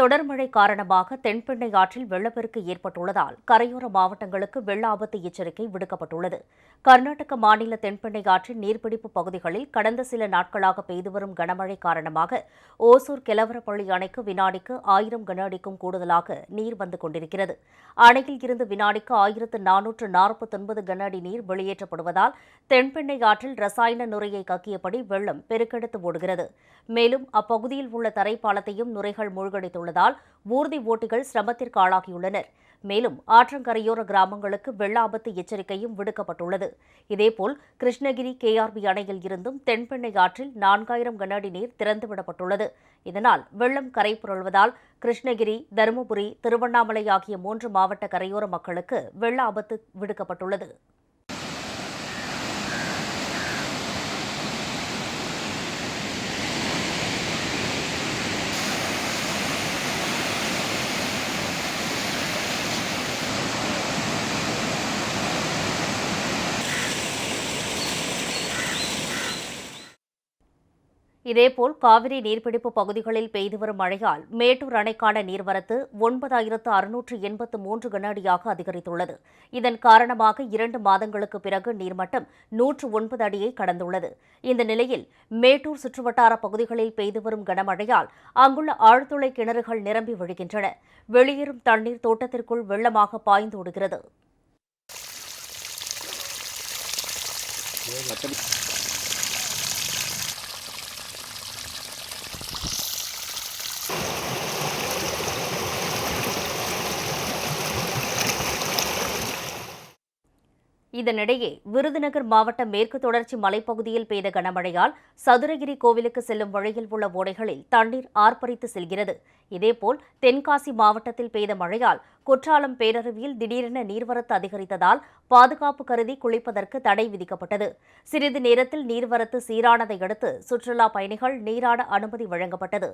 தொடர் மழை காரணமாக தென்பெண்ணை ஆற்றில் வெள்ளப்பெருக்கு ஏற்பட்டுள்ளதால் கரையோர மாவட்டங்களுக்கு வெள்ள ஆபத்து எச்சரிக்கை விடுக்கப்பட்டுள்ளது. கர்நாடக மாநில தென்பெண்ணை ஆற்றின் நீர்பிடிப்பு பகுதிகளில் கடந்த சில நாட்களாக பெய்து வரும் கனமழை காரணமாக ஓசூர் கெலவரப்பள்ளி அணைக்கு வினாடிக்கு ஆயிரம் கன அடிக்கும் கூடுதலாக நீர் வந்து கொண்டிருக்கிறது. அணையில் இருந்து வினாடிக்கு ஆயிரத்து நானூற்று நாற்பத்தொன்பது கன அடி நீர் வெளியேற்றப்படுவதால் தென்பெண்ணை ஆற்றில் ரசாயன நுரையை கக்கியபடி வெள்ளம் பெருக்கெடுத்து ஓடுகிறது. மேலும் அப்பகுதியில் உள்ள தரைப்பாலத்தையும் நுரைகள் மூழ்கடித்துள்ளதால் ஊர்தி ஓட்டிகள் சிரமத்திற்கு ஆளாகியுள்ளனர். மேலும் ஆற்றங்கரையோர கிராமங்களுக்கு வெள்ள ஆபத்து எச்சரிக்கையும் விடுக்கப்பட்டுள்ளது. இதேபோல் கிருஷ்ணகிரி கேஆர்பி அணையில் இருந்தும் தென்பெண்ணை ஆற்றில் நான்காயிரம் கனஅடி நீர் திறந்துவிடப்பட்டுள்ளது. இதனால் வெள்ளம் கரை புரள்வதால் கிருஷ்ணகிரி தருமபுரி திருவண்ணாமலை ஆகிய மூன்று மாவட்ட கரையோர மக்களுக்கு வெள்ள ஆபத்து விடுக்கப்பட்டுள்ளது. இதேபோல் காவிரி நீர்பிடிப்பு பகுதிகளில் பெய்து வரும் மழையால் மேட்டூர் அணைக்கான நீர்வரத்து ஒன்பதாயிரத்து அறுநூற்று எண்பத்து மூன்று கன அடியாக அதிகரித்துள்ளது. இதன் காரணமாக இரண்டு மாதங்களுக்கு பிறகு நீர்மட்டம் நூற்று ஒன்பது அடியை கடந்துள்ளது. இந்த நிலையில் மேட்டூர் சுற்றுவட்டார பகுதிகளில் பெய்து வரும் கனமழையால் அங்குள்ள ஆழ்துளை கிணறுகள் நிரம்பி வழிகின்றன. வெளியேறும் தண்ணீர் தோட்டத்திற்குள் வெள்ளமாக பாய்ந்தோடுகிறது இதனிடையே விருதுநகர் மாவட்ட மேற்கு தொடர்ச்சி மலைப்பகுதியில் பெய்த கனமழையால் சதுரகிரி கோவிலுக்கு செல்லும் வழியில் உள்ள ஓடைகளில் தண்ணீர் ஆர்ப்பரித்து செல்கிறது. இதேபோல் தென்காசி மாவட்டத்தில் பெய்த மழையால் குற்றாலம் பேரருவியில் திடீரென நீர்வரத்து அதிகரித்ததால் பாதுகாப்பு கருதி குளிப்பதற்கு தடை விதிக்கப்பட்டது. சிறிது நேரத்தில் நீர்வரத்து சீரானதை அடுத்து சுற்றுலா பயணிகள் நீராட அனுமதி வழங்கப்பட்டது.